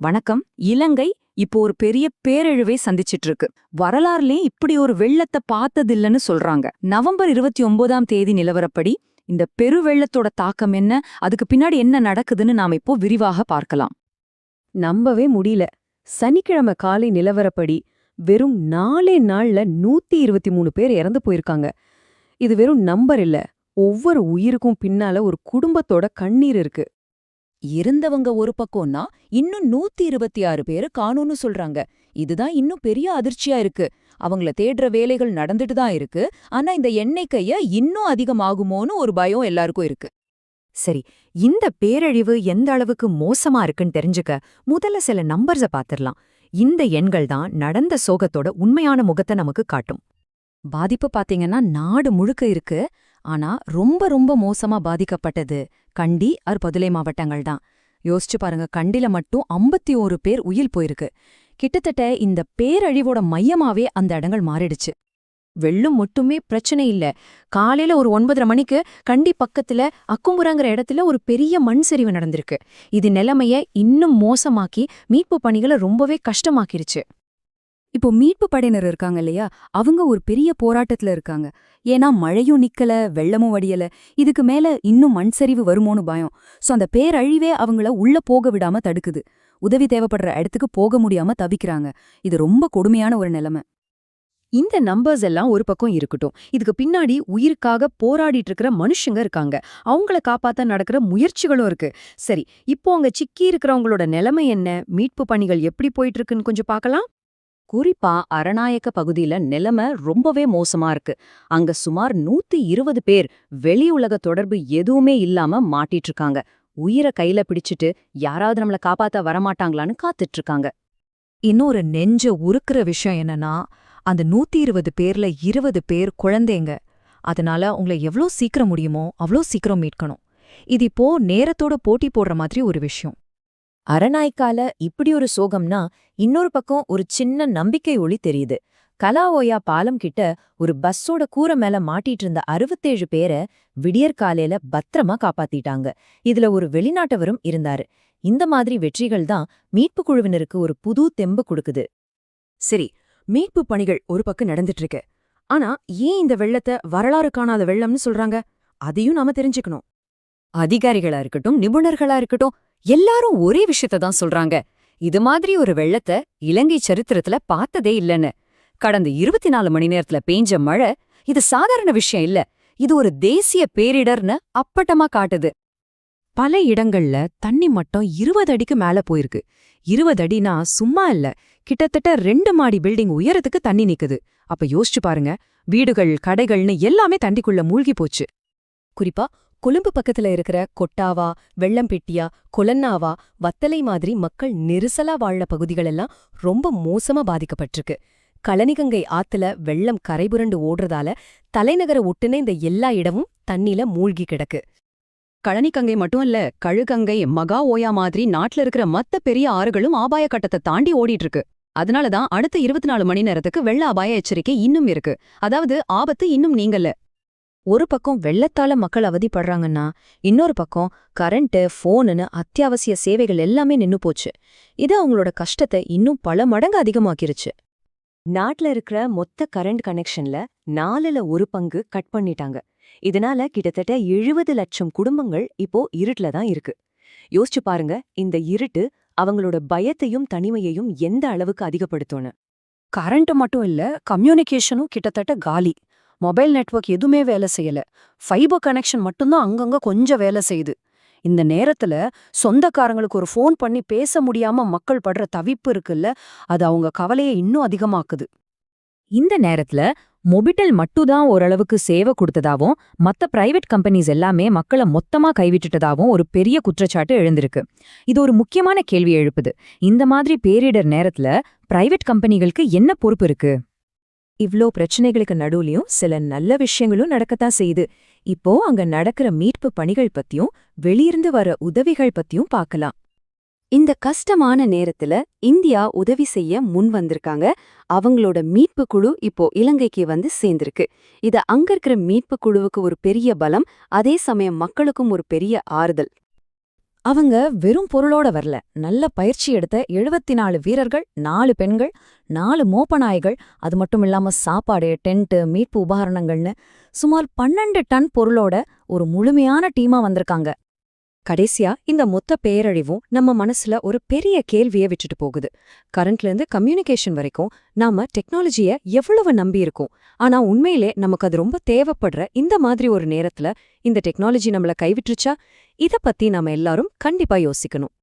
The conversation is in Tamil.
வணக்கம். இலங்கை இப்போ ஒரு பெரிய பேரழிவை சந்திச்சிட்டு இருக்கு வரலாறுலயே இப்படி ஒரு வெள்ளத்தை பார்த்ததில்லன்னு சொல்றாங்க. நவம்பர் இருபத்தி ஒன்பதாம் தேதி நிலவரப்படி இந்த பெருவெள்ளத்தோட தாக்கம் என்ன? அதுக்கு பின்னாடி என்ன நடக்குதுன்னு நாம இப்போ விரிவாக பார்க்கலாம். நம்பவே முடியல. சனிக்கிழமை காலை நிலவரப்படி வெறும் நாலே நாள்ல நூத்தி இருபத்தி மூணு பேர் இறந்து போயிருக்காங்க. இது வெறும் நம்பர் இல்ல. ஒவ்வொரு உயிருக்கும் பின்னால ஒரு குடும்பத்தோட கண்ணீர் இருக்கு. இருந்தவங்க ஒரு பக்கம்னா இன்னும் நூத்தி இருபத்தி ஆறு பேரு காணோம்னு சொல்றாங்க. இதுதான் இன்னும் பெரிய அதிர்ச்சியா இருக்கு. அவங்கள தேடுற வேலைகள் நடந்துட்டு தான் இருக்கு. ஆனா இந்த எண்ணெய்க்கைய இன்னும் அதிகமாகுமோன்னு ஒரு பயம் எல்லாருக்கும் இருக்கு. சரி இந்த பேரழிவு எந்த அளவுக்கு மோசமா இருக்குன்னு தெரிஞ்சுக்க முதல்ல சில நம்பர்ஸ பாத்திரலாம் இந்த எண்கள் தான் நடந்த சோகத்தோட உண்மையான முகத்தை நமக்கு காட்டும். பாதிப்பு பாத்தீங்கன்னா நாடு முழுக்க இருக்கு. ஆனா ரொம்ப ரொம்ப மோசமா பாதிக்கப்பட்டது கண்டி அர் பதுளை மாவட்டங்கள் தான். யோசிச்சு பாருங்க கண்டில மட்டும் ஐம்பத்தி ஓரு பேர் உயில் போயிருக்கு. கிட்டத்தட்ட இந்த பேரழிவோட மையமாவே அந்த இடங்கள் மாறிடுச்சு. வெள்ளம் மட்டுமே பிரச்சனை இல்ல. காலையில ஒரு ஒன்பதரை மணிக்கு கண்டி பக்கத்துல அக்கும்புறாங்கிற இடத்துல ஒரு பெரிய மண் சரிவு நடந்திருக்கு. இது நிலைமைய இன்னும் மோசமாக்கி மீட்பு பணிகளை ரொம்பவே கஷ்டமாக்கிருச்சு. இப்போ மீட்பு படையினர் இருக்காங்க இல்லையா? அவங்க ஒரு பெரிய போராட்டத்துல இருக்காங்க. ஏன்னா மழையும் நிக்கல வெள்ளமும் வடியல. இதுக்கு மேல இன்னும் மண் சரிவு வருமோன்னு பயம். சோ அந்த பேரழிவே அவங்கள உள்ள போக விடாம தடுக்குது. உதவி தேவைப்படுற இடத்துக்கு போக முடியாம தவிக்கிறாங்க. இது ரொம்ப கொடுமையான ஒரு நிலைமை. இந்த நம்பர்ஸ் எல்லாம் ஒரு பக்கம் இருக்கட்டும். இதுக்கு பின்னாடி உயிருக்காக போராடிட்டு இருக்கிற மனுஷங்க இருக்காங்க. அவங்கள காப்பாத்த நடக்கிற முயற்சிகளும் இருக்கு. சரி இப்போ அங்க சிக்கி இருக்கிறவங்களோட நிலைமை என்ன? மீட்பு பணிகள் எப்படி போயிட்டு இருக்குன்னு கொஞ்சம் பார்க்கலாம். குறிப்பா அரணாயக்க பகுதியில நிலைமை ரொம்பவே மோசமா இருக்கு. அங்க சுமார் நூத்தி இருபது பேர் வெளி உலக தொடர்பு எதுவுமே இல்லாம மாட்டிட்டு இருக்காங்க. உயிரை கையில பிடிச்சிட்டு யாராவது நம்மள காப்பாத்த வரமாட்டாங்களான்னு காத்துட்டு இருக்காங்க இன்னொரு நெஞ்ச உருக்குற விஷயம் என்னன்னா அந்த நூத்தி இருபது பேர்ல இருபது பேர் குழந்தைங்க. அதனால உங்களை எவ்ளோ சீக்கிரம் முடியுமோ அவ்ளோ சீக்கிரம் மீட்கணும். இது இப்போ நேரத்தோட போட்டி போடுற மாதிரி ஒரு விஷயம். அறநாய்க்கால இப்படி ஒரு சோகம்னா இன்னொரு பக்கம் ஒரு சின்ன நம்பிக்கை ஒளி தெரியுது. கலாஓயா பாலம் கிட்ட ஒரு பஸ்ஸோட கூரை மேல மாட்டிட்டு இருந்த அறுபத்தேழு பேரை விடியற் காலையில பத்திரமா காப்பாத்திட்டாங்க. இதுல ஒரு வெளிநாட்டவரும் இருந்தாரு. இந்த மாதிரி வெற்றிகள் தான் மீட்பு குழுவினருக்கு ஒரு புது தெம்பு கொடுக்குது. சரி மீட்பு பணிகள் ஒரு பக்கம் நடந்துட்டு இருக்கு ஆனா ஏன் இந்த வெள்ளத்தை வரலாறு காணாத வெள்ளம்னு சொல்றாங்க? அதையும் நாம தெரிஞ்சுக்கணும். அதிகாரிகளா இருக்கட்டும் நிபுணர்களா இருக்கட்டும் எல்லாரும் ஒரே விஷயத்த தான் சொல்றாங்க. இது மாதிரி ஒரு வெள்ளத்தை இலங்கை சரித்திரத்துல பார்த்ததே இல்லைன்னு. கடந்த இருபத்தி நாலு மணி நேரத்துல பேஞ்ச மழை இது சாதாரண விஷயம் இல்ல. இது ஒரு தேசிய பேரிடர்னு அப்பட்டமா காட்டுது. பல இடங்கள்ல தண்ணி மட்டம் இருபது அடிக்கு மேல போயிருக்கு. இருபது அடினா சும்மா இல்ல. கிட்டத்தட்ட ரெண்டு மாடி பில்டிங் உயரத்துக்கு தண்ணி நிக்குது. அப்ப யோசிச்சு பாருங்க. வீடுகள் கடைகள்னு எல்லாமே தண்ணிக்குள்ள மூழ்கி போச்சு. குறிப்பா கொழும்பு பக்கத்துல இருக்கிற கொட்டாவா வெள்ளம்பெட்டியா கொலன்னாவா வத்தலை மாதிரி மக்கள் நெரிசலா வாழ பகுதிகளெல்லாம் ரொம்ப மோசமா பாதிக்கப்பட்டிருக்கு. கழனிகங்கை ஆத்துல வெள்ளம் கரைபுரண்டு ஓடுறதால தலைநகர ஒட்டுன இந்த எல்லா இடமும் தண்ணில மூழ்கி கிடக்கு. கழனிக்கங்கை மட்டும் இல்ல கழுகங்கை மகா ஓயா மாதிரி நாட்டுல இருக்கிற மத்த பெரிய ஆறுகளும் ஆபாய கட்டத்தை தாண்டி ஓடிட்டு இருக்கு அதனாலதான் அடுத்த இருபத்தி நாலு மணி நேரத்துக்கு வெள்ள அபாய எச்சரிக்கை இன்னும் இருக்கு. அதாவது ஆபத்து இன்னும் நீங்கல. ஒரு பக்கம் வெள்ளத்தால மக்கள் அவதிப்படுறாங்கன்னா இன்னொரு பக்கம் கரண்ட் ஃபோனுன்னு அத்தியாவசிய சேவைகள் எல்லாமே நின்னு போச்சு. இது அவங்களோட கஷ்டத்தை இன்னும் பல மடங்கு அதிகமாக்கிருச்சு. நாட்டுல இருக்கிற மொத்த கரண்ட் கனெக்ஷன்ல நாலுல ஒரு பங்கு கட் பண்ணிட்டாங்க. இதனால கிட்டத்தட்ட எழுபது லட்சம் குடும்பங்கள் இப்போ இருட்டுல தான் இருக்கு. யோசிச்சு பாருங்க இந்த இருட்டு அவங்களோட பயத்தையும் தனிமையையும் எந்த அளவுக்கு அதிகப்படுத்தும்னு. கரண்ட் மட்டும் இல்ல கம்யூனிகேஷனும் கிட்டத்தட்ட காலி. மொபைல் நெட்வொர்க் எதுவுமே வேலை செய்யல. ஃபைபர் கனெக்ஷன் மட்டும்தான் அங்கங்க கொஞ்சம் வேலை செய்யுது. இந்த நேரத்துல சொந்தக்காரங்களுக்கு ஒரு ஃபோன் பண்ணி பேச முடியாம மக்கள் படுற தவிப்பு இருக்குல்ல அது அவங்க கவலையை இன்னும் அதிகமாக்குது. இந்த நேரத்துல மொபிட்டல் மட்டும்தான் ஓரளவுக்கு சேவை கொடுத்ததாவும் மத்த பிரைவேட் கம்பெனிஸ் எல்லாமே மக்களை மொத்தமா கைவிட்டுட்டதாவும் ஒரு பெரிய குற்றச்சாட்டு எழுந்திருக்கு. இது ஒரு முக்கியமான கேள்வி எழுப்புது. இந்த மாதிரி பேரிடர் நேரத்துல பிரைவேட் கம்பெனிகளுக்கு என்ன பொறுப்பு இருக்கு? இவ்ளோ பிரச்சனைகளுக்கு நடுவுலயும் சில நல்ல விஷயங்களும் நடக்கத்தான் செய்யுது. இப்போ அங்க நடக்கிற மீட்பு பணிகள் பத்தியும் வெளியிருந்து வர உதவிகள் பத்தியும் பார்க்கலாம். இந்த கஷ்டமான நேரத்துல இந்தியா உதவி செய்ய முன் வந்திருக்காங்க. அவங்களோட மீட்பு குழு இப்போ இலங்கைக்கு வந்து சேர்ந்திருக்கு. இது அங்க இருக்கிற மீட்பு குழுவுக்கு ஒரு பெரிய பலம் அதே சமயம் மக்களுக்கும் ஒரு பெரிய ஆறுதல். அவங்க வெறும் பொருளோட வரல. நல்ல பயிற்சி எடுத்த எழுபத்தி நாலு வீரர்கள் நாலு பெண்கள் நாலு மோப்பநாய்கள் அது மட்டும் இல்லாம சாப்பாடு டென்ட்டு மீட்பு உபகரணங்கள்னு சுமார் பன்னெண்டு டன் பொருளோட ஒரு முழுமையான டீமா வந்திருக்காங்க. கடைசியா இந்த மொத்த பேரழிவும் நம்ம மனசுல ஒரு பெரிய கேள்விய விட்டுட்டு போகுது. கரண்ட்ல இருந்து கம்யூனிகேஷன் வரைக்கும் நாம டெக்னாலஜிய எவ்வளவு நம்பியிருக்கோம் ஆனா உண்மையிலே நமக்கு அது ரொம்ப தேவைப்படுற இந்த மாதிரி ஒரு நேரத்துல இந்த டெக்னாலஜி நம்மள கைவிட்டுருச்சா? இத பத்தி நாம எல்லாரும் கண்டிப்பா யோசிக்கணும்.